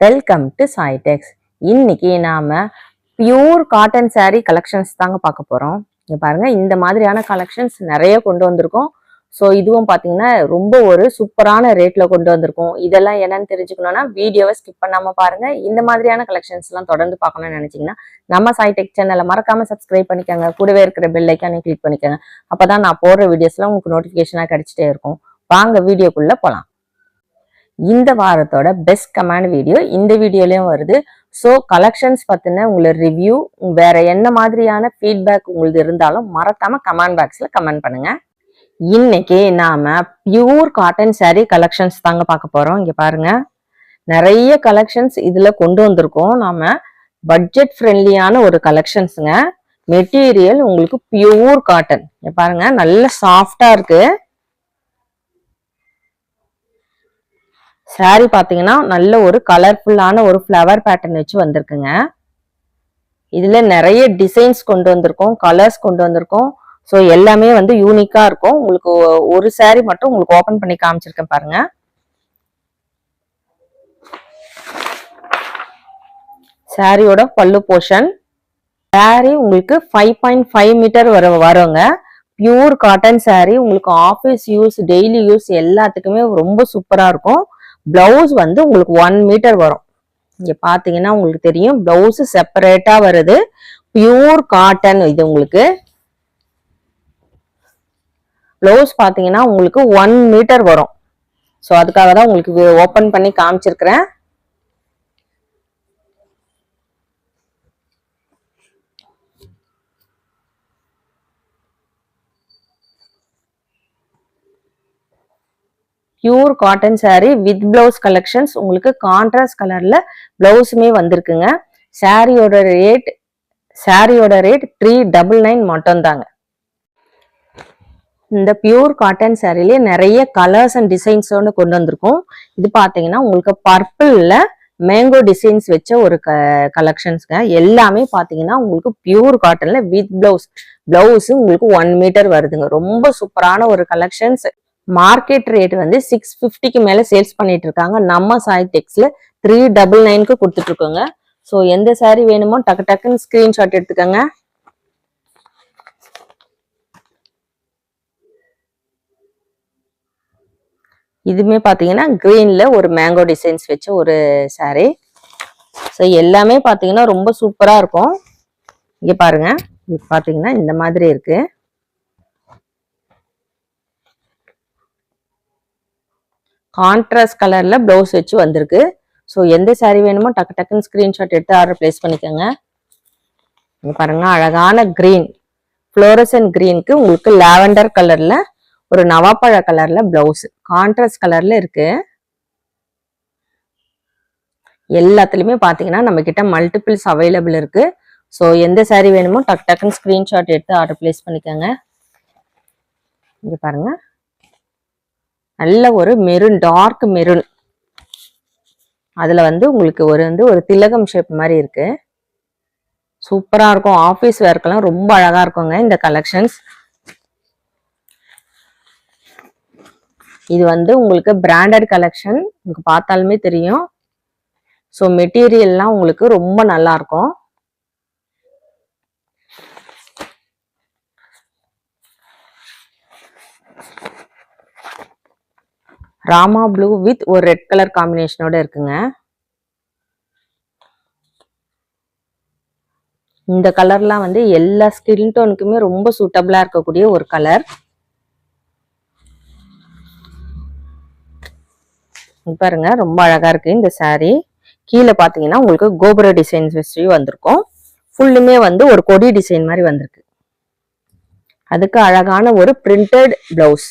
Welcome to சாய்டெக்ஸ் இன்னைக்கு நாம pure cotton saree collections தாங்க பார்க்க போறோம். இங்க பாருங்க இந்த மாதிரியான கலெக்ஷன்ஸ் நிறைய கொண்டு வந்திருக்கோம். ஸோ இதுவும் பார்த்தீங்கன்னா ரொம்ப ஒரு சூப்பரான ரேட்ல கொண்டு வந்திருக்கோம். இதெல்லாம் என்னன்னு தெரிஞ்சுக்கணும்னா வீடியோவை ஸ்கிப் பண்ணாம பாருங்க. இந்த மாதிரியான கலெக்ஷன்ஸ் எல்லாம் தொடர்ந்து பார்க்கணும்னு நினைச்சீங்கன்னா நம்ம சாய்டெக் சேனலை மறக்காம சப்ஸ்கிரைப் பண்ணிக்கோங்க. கூடவே இருக்கிற பெல் ஐக்கானை கிளிக் பண்ணிக்கோங்க. அப்பதான் நான் போடுற வீடியோஸ்லாம் உங்களுக்கு நோட்டிஃபிகேஷனாக கிடைச்சிட்டே இருக்கும். வாங்க வீடியோக்குள்ள போகலாம் இந்த வாரத்தோட பெஸ்ட் கமெண்ட் வீடியோ இந்த வீடியோலையும் வருது. ஸோ கலெக்ஷன்ஸ் பற்றின உங்களை ரிவ்யூ வேற என்ன மாதிரியான ஃபீட்பேக் உங்களுக்கு இருந்தாலும் மறக்காம கமெண்ட் பாக்ஸில் கமெண்ட் பண்ணுங்க. இன்னைக்கு நாம பியூர் காட்டன் சாரீ கலெக்ஷன்ஸ் தாங்க பார்க்க போறோம். இங்க பாருங்க. நிறைய கலெக்ஷன்ஸ் இதுல கொண்டு வந்திருக்கோம். நாம பட்ஜெட் ஃப்ரெண்ட்லியான ஒரு கலெக்ஷன்ஸுங்க மெட்டீரியல் உங்களுக்கு பியூர் காட்டன் இங்கே பாருங்க. நல்ல சாஃப்டா இருக்கு. சாரி பார்த்தீங்கன்னா நல்ல ஒரு கலர்ஃபுல்லான ஒரு ஃப்ளவர் பேட்டர்ன் வச்சு வந்திருக்குங்க. இதில் நிறைய டிசைன்ஸ் கொண்டு வந்திருக்கோம் கலர்ஸ் கொண்டு வந்திருக்கோம். ஸோ எல்லாமே வந்து யூனிக்காக இருக்கும். உங்களுக்கு ஒரு சாரி மட்டும் உங்களுக்கு ஓப்பன் பண்ணி காமிச்சிருக்கேன் பாருங்க. சாரியோட பல்லு போர்ஷன் சாரி உங்களுக்கு ஃபைவ் பாயிண்ட் ஃபைவ் மீட்டர் வர வருங்க. பியூர் காட்டன் சாரி உங்களுக்கு ஆஃபீஸ் யூஸ் டெய்லி யூஸ் எல்லாத்துக்குமே ரொம்ப சூப்பராக இருக்கும். பிளவுஸ் வந்து உங்களுக்கு ஒன் மீட்டர் வரும். இங்க பாத்தீங்கன்னா உங்களுக்கு தெரியும் பிளவுஸ் செப்பரேட்டா வருது. பியூர் காட்டன் இது உங்களுக்கு. பிளவுஸ் பாத்தீங்கன்னா உங்களுக்கு ஒன் மீட்டர் வரும். ஸோ அதுக்காக தான் உங்களுக்கு ஓப்பன் பண்ணி காமிச்சிருக்கிறேன். Pure cotton saree with blouse collections உங்களுக்கு கான்ட்ராஸ்ட் கலர்ல பிளவுஸுமே வந்திருக்குங்க. சாரியோட ரேட் சாரியோட ரேட் த்ரீ டபுள் நைன் மட்டும் தாங்க இந்த பியூர் காட்டன் சாரிலே நிறைய கலர்ஸ் அண்ட் டிசைன்ஸோடு கொண்டு வந்திருக்கோம். இது பார்த்தீங்கன்னா உங்களுக்கு பர்பிளில் மேங்கோ டிசைன்ஸ் வச்ச ஒரு க கலெக்ஷன்ஸ்ங்க எல்லாமே பார்த்தீங்கன்னா உங்களுக்கு பியூர் காட்டனில் வித் பிளவுஸ் பிளவுஸு உங்களுக்கு ஒன் மீட்டர் வருதுங்க. ரொம்ப சூப்பரான ஒரு கலெக்ஷன்ஸ் மார்க்கெட் ரேட் வந்து சிக்ஸ் ஃபிஃப்டிக்கு மேலே சேல்ஸ் பண்ணிட்டு இருக்காங்க. நம்ம சாய் டெக்ஸ்ல த்ரீ டபுள் நைனுக்கு கொடுத்துட்டு இருக்கோங்க ஸோ எந்த சாரீ வேணுமோ டக்கு டக்குன்னு ஸ்கிரீன்ஷாட் எடுத்துக்கோங்க. இதுவுமே பார்த்தீங்கன்னா க்ரீனில் ஒரு மேங்கோ டிசைன்ஸ் வச்ச ஒரு சாரீ ஸோ எல்லாமே பார்த்தீங்கன்னா ரொம்ப சூப்பராக இருக்கும். இங்கே பாருங்கள் இது பார்த்தீங்கன்னா இந்த மாதிரி இருக்குது கான்ட்ராஸ்ட் கலர்ல பிளவுஸ் வச்சு வந்திருக்கு. ஸோ எந்த சாரீ வேணுமோ டக்கு டக்குன்னு ஸ்கிரீன்ஷாட் எடுத்து ஆர்டர் பிளேஸ் பண்ணிக்கோங்க. இங்க பாருங்க அழகான கிரீன் ஃப்ளோரசன் கிரீனுக்கு உங்களுக்கு லாவெண்டர் கலர்ல ஒரு நவாப்பழ கலர்ல பிளவுஸ் கான்ட்ராஸ்ட் கலர்ல இருக்கு. எல்லாத்துலயுமே பாத்தீங்கன்னா நம்ம கிட்ட மல்டிபிள்ஸ் அவைலபிள் இருக்கு. ஸோ எந்த சாரீ வேணுமோ டக் டக்குன்னு ஸ்கிரீன்ஷாட் எடுத்து ஆர்டர் பிளேஸ் பண்ணிக்கோங்க. இங்க பாருங்க. நல்ல ஒரு மெருன் டார்க் மெருன். அதில் வந்து உங்களுக்கு ஒரு வந்து ஒரு திலகம் ஷேப் மாதிரி இருக்கு. சூப்பராக இருக்கும். ஆஃபீஸ் வேர்க்கெல்லாம் ரொம்ப அழகாக இருக்குங்க இந்த கலெக்ஷன்ஸ் இது வந்து உங்களுக்கு பிராண்டட் கலெக்ஷன் உங்களுக்கு பார்த்தாலுமே தெரியும். ஸோ மெட்டீரியல்லாம் உங்களுக்கு ரொம்ப நல்லா இருக்கும். ராமா ப்ளூ வித் ஒரு ரெட் கலர் காம்பினேஷனோட இருக்குங்க. இந்த கலர்லாம் வந்து எல்லா ஸ்கின் டோனுக்குமே ரொம்ப சூட்டபிளா இருக்கக்கூடிய ஒரு கலர். பாருங்க ரொம்ப அழகா இருக்கு இந்த saree. கீழே பாத்தீங்கன்னா உங்களுக்கு கோபுர டிசைன்ஸ் வச்சு வந்திருக்கும். ஃபுல்லுமே வந்து ஒரு கொடி டிசைன் மாதிரி வந்திருக்கு. அதுக்கு அழகான ஒரு பிரிண்டட் பிளவுஸ்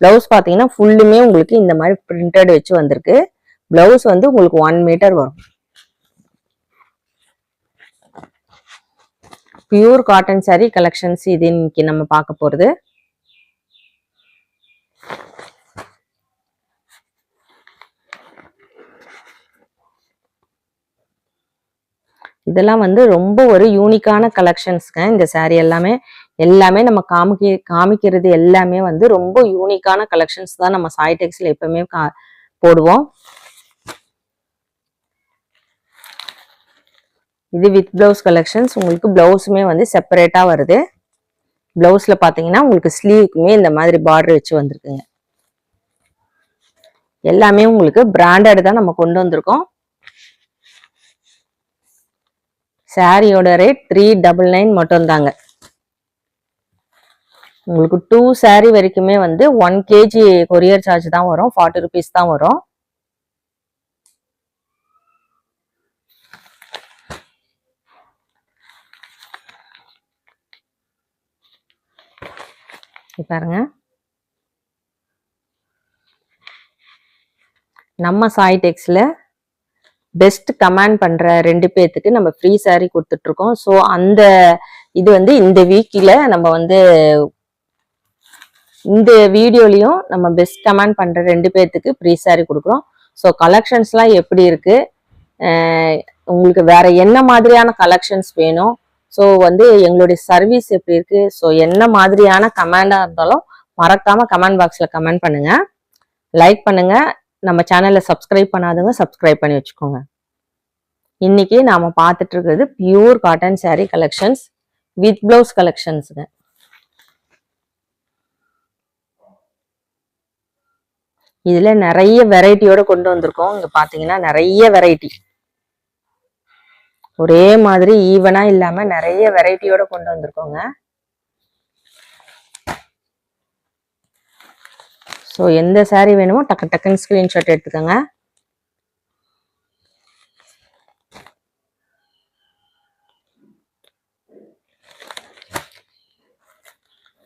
பிளவுஸ் பாத்தீங்கன்னா ஃபுல்லுமே உங்களுக்கு இந்த மாதிரி பிரிண்டட் வச்சு வந்திருக்கு. பிளவுஸ் வந்து உங்களுக்கு ஒன் மீட்டர் வரும். பியூர் காட்டன் saree கலெக்ஷன்ஸ் இது இன்னைக்கு நம்ம பார்க்க போறது. இதெல்லாம் வந்து ரொம்ப ஒரு யூனிக்கான கலெக்ஷன்ஸ்ங்க இந்த saree எல்லாமே எல்லாமே நம்ம காமிக்க காமிக்கிறது எல்லாமே வந்து ரொம்ப யூனிக்கான கலெக்ஷன்ஸ் தான் நம்ம சாய்டெக்ஸில் எப்பவுமே கா- போடுவோம். இது வித் பிளவுஸ் கலெக்ஷன்ஸ் உங்களுக்கு பிளவுஸுமே வந்து செப்பரேட்டாக வருது. பிளவுஸில் பார்த்தீங்கன்னா உங்களுக்கு ஸ்லீவுக்குமே இந்த மாதிரி பார்டர் வச்சு வந்திருக்குங்க. எல்லாமே உங்களுக்கு பிராண்டட் தான் நம்ம கொண்டு வந்திருக்கோம். சாரியோட ரேட் த்ரீ டபுள் நைன் மட்டும் தாங்க உங்களுக்கு டூ saree வரைக்குமே வந்து ஒன் கேஜி கொரியர் சார்ஜ் தான் வரும் ஃபார்ட்டி ருபீஸ் தான் வரும். பாருங்க. நம்ம சாய் டெக்ஸ்ல பெஸ்ட் கமெண்ட் பண்ற ரெண்டு பேர்த்துக்கு நம்ம ஃப்ரீ saree கொடுத்துட்டு இருக்கோம். ஸோ அந்த இது வந்து இந்த வீக்கில் நம்ம வந்து இந்த வீடியோலையும் நம்ம பெஸ்ட் கமெண்ட் பண்ணுற ரெண்டு பேர்த்துக்கு ப்ரீ சாரி கொடுக்குறோம். ஸோ கலெக்ஷன்ஸ்லாம் எப்படி இருக்குது உங்களுக்கு வேற என்ன மாதிரியான கலெக்ஷன்ஸ் வேணும்? ஸோ வந்து எங்களுடைய சர்வீஸ் எப்படி இருக்குது ஸோ என்ன மாதிரியான கமெண்டாக இருந்தாலும் மறக்காமல் கமெண்ட் பாக்ஸில் கமெண்ட் பண்ணுங்கள் லைக் பண்ணுங்கள் நம்ம சேனலை சப்ஸ்கிரைப் பண்ணாதவங்க சப்ஸ்கிரைப் பண்ணி வச்சுக்கோங்க. இன்னைக்கு நாம பார்த்துட்டு இருக்கிறது pure cotton saree collections with blouse கலெக்ஷன்ஸுங்க இதுல நிறைய வெரைட்டியோட கொண்டு வந்திருக்கோம். இங்க பாத்தீங்கன்னா நிறைய வெரைட்டி ஒரே மாதிரி ஈவனா இல்லாம நிறைய வெரைட்டியோட கொண்டு வந்திருக்கோங்க. ஸோ எந்த சாரீ வேணுமோ டக்கு டக்குன்னு ஸ்க்ரீன்ஷாட் எடுத்துக்கோங்க.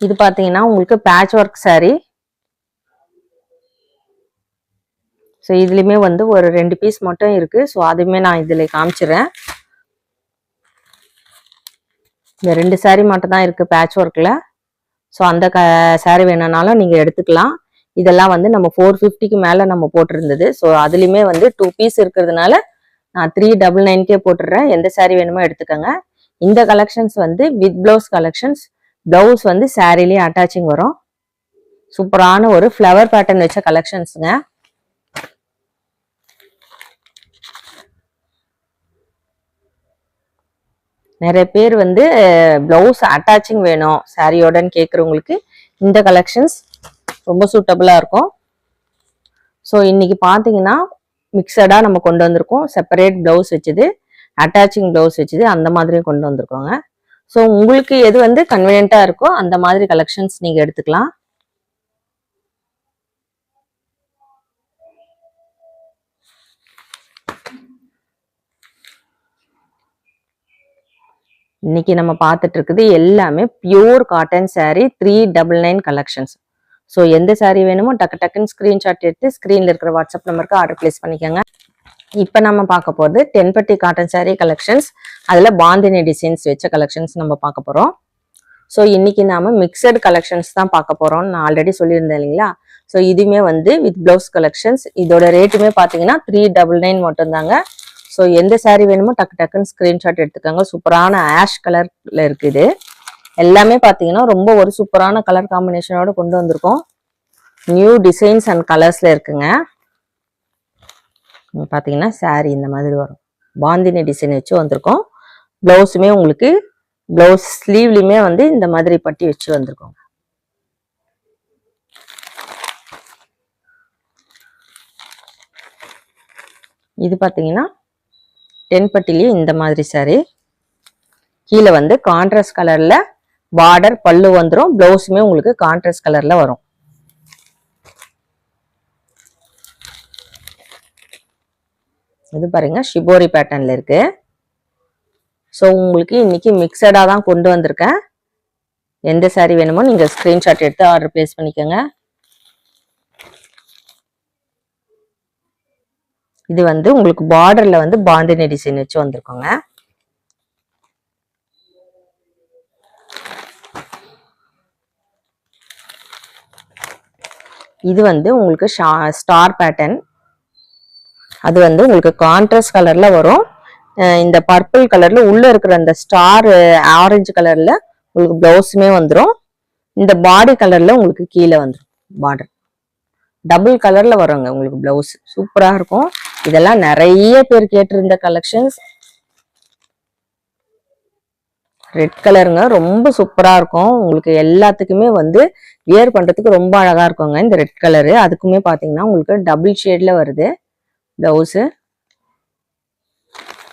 இது பார்த்தீங்கன்னா உங்களுக்கு பேட்ச் ஒர்க் சாரீ ஸோ இதுலேயுமே வந்து ஒரு ரெண்டு பீஸ் மட்டும் இருக்குது ஸோ அதுவுமே நான் இதில் காமிச்சிடுறேன் இந்த ரெண்டு சாரீ மட்டும் தான் இருக்குது பேட்ச் ஒர்க்கில் ஸோ அந்த க சாரீ வேணும்னாலும் நீங்கள் எடுத்துக்கலாம். இதெல்லாம் வந்து நம்ம ஃபோர் ஃபிஃப்டிக்கு மேலே நம்ம போட்டிருந்தது. ஸோ அதுலேயுமே வந்து டூ பீஸ் இருக்கிறதுனால நான் த்ரீ டபுள் நைன்கே போட்டுடுறேன் எந்த சாரீ வேணுமோ எடுத்துக்கோங்க. இந்த கலெக்ஷன்ஸ் வந்து வித் ப்ளவுஸ் கலெக்ஷன்ஸ் ப்ளவுஸ் வந்து சாரீலேயே அட்டாச்சிங் வரும். சூப்பரான ஒரு ஃப்ளவர் பேட்டர்ன் வச்ச கலெக்ஷன்ஸுங்க நிறைய பேர் வந்து ப்ளவுஸ் அட்டாச்சிங் வேணும் சாரியோடன்னு கேட்குறவங்களுக்கு இந்த கலெக்ஷன்ஸ் ரொம்ப சூட்டபுளாக இருக்கும். ஸோ இன்னைக்கு பார்த்தீங்கன்னா மிக்சடாக நம்ம கொண்டு வந்திருக்கோம். செப்பரேட் ப்ளவுஸ் வச்சுது அட்டாச்சிங் ப்ளவுஸ் வச்சுது அந்த மாதிரியும் கொண்டு வந்திருக்கோங்க. ஸோ உங்களுக்கு எது வந்து கன்வீனியண்ட்டாக இருக்கோ அந்த மாதிரி கலெக்ஷன்ஸ் நீங்கள் எடுத்துக்கலாம். இன்னைக்கு நம்ம பார்த்துட்டு இருக்குது எல்லாமே pure cotton saree three double nine collections so எந்த saree வேணுமோ டக்கு டக்குன்னு ஸ்க்ரீன்ஷாட் எடுத்து ஸ்க்ரீனில் இருக்கிற வாட்ஸ்அப் நம்பருக்கு ஆர்டர் பிளேஸ் பண்ணிக்கோங்க. இப்போ நம்ம பார்க்க போகிறது டென்பட்டி காட்டன் saree கலெக்ஷன்ஸ் அதில் பாந்தினி டிசைன்ஸ் வச்ச கலெக்ஷன்ஸ் நம்ம பார்க்க போகிறோம் ஸோ இன்னைக்கு நாம மிக்சடு கலெக்ஷன்ஸ் தான் பார்க்க போகிறோம் நான் ஆல்ரெடி சொல்லியிருந்தேன் இல்லைங்களா? ஸோ இதுவுமே வந்து வித் பிளவுஸ் கலெக்ஷன்ஸ் இதோட ரேட்டுமே பார்த்தீங்கன்னா த்ரீ டபுள் நைன் மட்டும்தாங்க. ஸோ எந்த சேரீ வேணுமோ டக்கு டக்குன்னு ஸ்க்ரீன்ஷாட் எடுத்துக்கோங்க. சூப்பரான ஆஷ் கலரில் இருக்குது எல்லாமே பார்த்தீங்கன்னா ரொம்ப ஒரு சூப்பரான கலர் காம்பினேஷனோட கொண்டு வந்திருக்கோம். நியூ டிசைன்ஸ் அண்ட் கலர்ஸில் இருக்குங்க. பார்த்தீங்கன்னா சாரீ இந்த மாதிரி வரும். பாந்தினி டிசைன் வச்சு வந்திருக்கோம். ப்ளவுஸுமே உங்களுக்கு ப்ளவுஸ் ஸ்லீவ்லையுமே வந்து இந்த மாதிரி பட்டி வச்சு வந்திருக்கோம் இது பார்த்தீங்கன்னா தென்பட்டிலேயே இந்த மாதிரி saree. கீழே வந்து கான்ட்ராஸ்ட் கலர்ல பார்டர் பல்லு வந்துடும் பிளவுஸுமே உங்களுக்கு கான்ட்ராஸ்ட் கலர்ல வரும். இது பாருங்க ஷிபோரி பேட்டர்னில் இருக்கு. ஸோ உங்களுக்கு இன்னைக்கு மிக்சடாக தான் கொண்டு வந்திருக்கேன். எந்த சாரீ வேணுமோ நீங்கள் ஸ்க்ரீன்ஷாட் எடுத்து ஆர்டர் பிளேஸ் பண்ணிக்கோங்க. இது வந்து உங்களுக்கு பார்டர்ல வந்து பாந்தினி டிசைன் வச்சு வந்திருக்கோங்க. இது வந்து உங்களுக்கு ஸ்டார் பேட்டர்ன் அது வந்து உங்களுக்கு கான்ட்ராஸ்ட் கலர்ல வரும். இந்த பர்பிள் கலர்ல உள்ள இருக்கிற அந்த ஸ்டார் ஆரஞ்சு கலர்ல உங்களுக்கு பிளவுஸுமே வந்துடும் இந்த பாடி கலர்ல உங்களுக்கு கீழே வந்துடும் பார்டர் டபுள் கலர்ல வருங்க உங்களுக்கு பிளவுஸ் சூப்பராக இருக்கும். இதெல்லாம் நிறைய பேர் கேட்டிருந்த கலெக்ஷன்ஸ் ரெட் கலருங்க ரொம்ப சூப்பரா இருக்கும். உங்களுக்கு எல்லாத்துக்குமே வந்து வியர் பண்றதுக்கு ரொம்ப அழகா இருக்குங்க இந்த ரெட் கலரு அதுக்குமே பாத்தீங்கன்னா உங்களுக்கு டபுள் ஷேட்ல வருது பிளவுஸு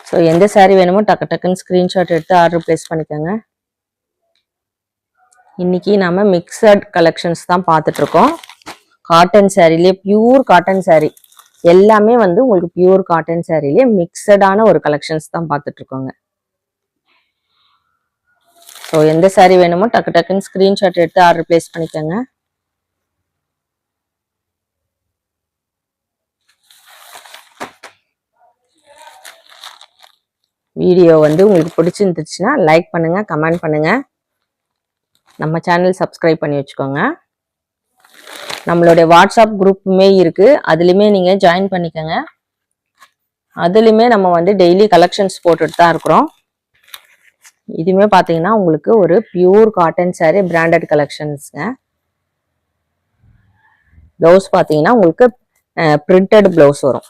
ஸோ எந்த சாரீ வேணுமோ டக்கு டக்குன்னு ஸ்க்ரீன்ஷாட் எடுத்து ஆர்டர் ப்ளேஸ் பண்ணிக்கோங்க. இன்னைக்கு நாம மிக்சட் கலெக்ஷன்ஸ் தான் பார்த்துட்டு இருக்கோம். காட்டன் சாரிலே பியூர் காட்டன் சாரீ எல்லாமே வந்து உங்களுக்கு பியூர் காட்டன் சேரீலேயே மிக்சடான ஒரு கலெக்ஷன்ஸ் தான் பார்த்துட்டு இருக்கோங்க ஸோ எந்த சாரீ வேணுமோ டக்கு டக்குன்னு ஸ்க்ரீன்ஷாட் எடுத்து ஆர்டர் ப்ளேஸ் பண்ணிக்கோங்க. வீடியோ வந்து உங்களுக்கு பிடிச்சிருந்துச்சுன்னா லைக் பண்ணுங்கள் கமெண்ட் பண்ணுங்கள் நம்ம சேனல் சப்ஸ்கிரைப் பண்ணி வச்சுக்கோங்க. நம்மளுடைய வாட்ஸ்அப் குரூப்புமே இருக்குது அதுலேயுமே நீங்கள் ஜாயின் பண்ணிக்கோங்க. அதுலேயுமே நம்ம வந்து டெய்லி கலெக்ஷன்ஸ் போட்டுட்டு தான் இருக்கிறோம். இதுவுமே பார்த்தீங்கன்னா உங்களுக்கு ஒரு பியூர் காட்டன் saree பிராண்டட் கலெக்ஷன்ஸுங்க ப்ளவுஸ் பார்த்தீங்கன்னா உங்களுக்கு பிரிண்டட் ப்ளவுஸ் வரும்.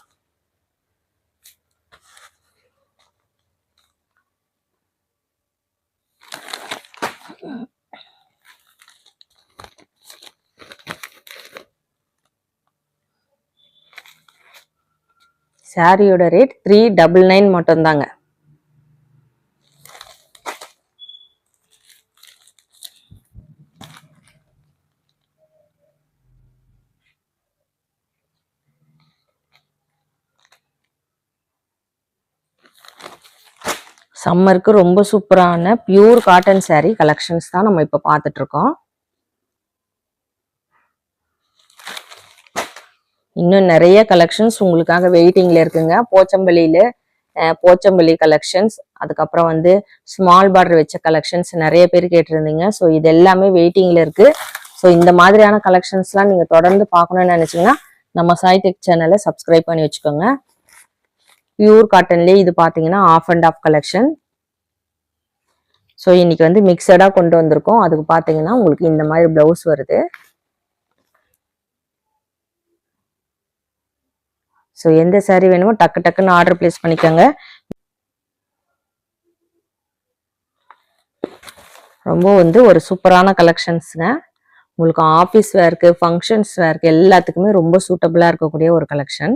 சாரியோட ரேட் த்ரீ டபுள் நைன் மட்டும்தாங்க. சம்மருக்கு ரொம்ப சூப்பரான பியூர் காட்டன் சாரீ கலெக்ஷன்ஸ் தான் நம்ம இப்போ பார்த்துட்ருக்கோம் இன்னும் நிறைய கலெக்ஷன்ஸ் உங்களுக்காக வெயிட்டிங்ல இருக்குங்க. போச்சம்பள்ளியில போச்சம்பள்ளி கலெக்ஷன்ஸ் அதுக்கப்புறம் வந்து ஸ்மால் பார்டர் வச்ச கலெக்ஷன்ஸ் நிறைய பேர் கேட்டிருந்தீங்க. ஸோ இது எல்லாமே வெயிட்டிங்ல இருக்கு. ஸோ இந்த மாதிரியான கலெக்ஷன்ஸ்லாம் நீங்க தொடர்ந்து பார்க்கணும்னு நினைச்சீங்கன்னா நம்ம சாய்டெக் சேனலை சப்ஸ்கிரைப் பண்ணி வச்சுக்கோங்க. பியூர் காட்டன்லேயே இது பார்த்தீங்கன்னா off and off collection so இன்னைக்கு வந்து மிக்சடாக கொண்டு வந்திருக்கோம். அதுக்கு பார்த்தீங்கன்னா உங்களுக்கு இந்த மாதிரி ப்ளவுஸ் வருது. ஸோ எந்த சாரீ வேணுமோ டக்கு டக்குன்னு ஆர்டர் ப்ளேஸ் பண்ணிக்கோங்க. ரொம்ப வந்து ஒரு சூப்பரான கலெக்ஷன்ஸுங்க உங்களுக்கு ஆஃபீஸ் வேர்க்கு ஃபங்க்ஷன்ஸ் வேர்க்கு எல்லாத்துக்குமே ரொம்ப சூட்டபிளாக இருக்கக்கூடிய ஒரு கலெக்ஷன்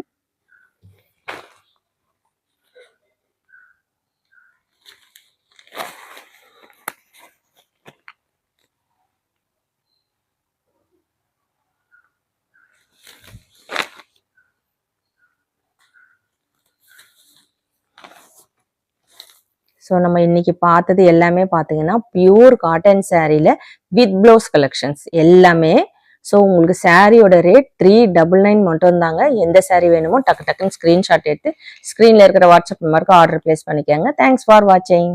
ஸோ நம்ம இன்னைக்கு பார்த்தது எல்லாமே பார்த்தீங்கன்னா பியூர் காட்டன் சாரீல வித் ப்ளவுஸ் கலெக்ஷன்ஸ் எல்லாமே. ஸோ உங்களுக்கு சாரியோட ரேட் த்ரீ டபுள் நைன் மட்டும் தாங்க. எந்த சாரீ வேணுமோ டக்கு டக்குன்னு ஸ்க்ரீன்ஷாட் எடுத்து ஸ்க்ரீனில் இருக்கிற வாட்ஸ்அப் நம்பருக்கு ஆர்டர் ப்ளேஸ் பண்ணிக்கோங்க. தேங்க்ஸ் ஃபார் வாட்சிங்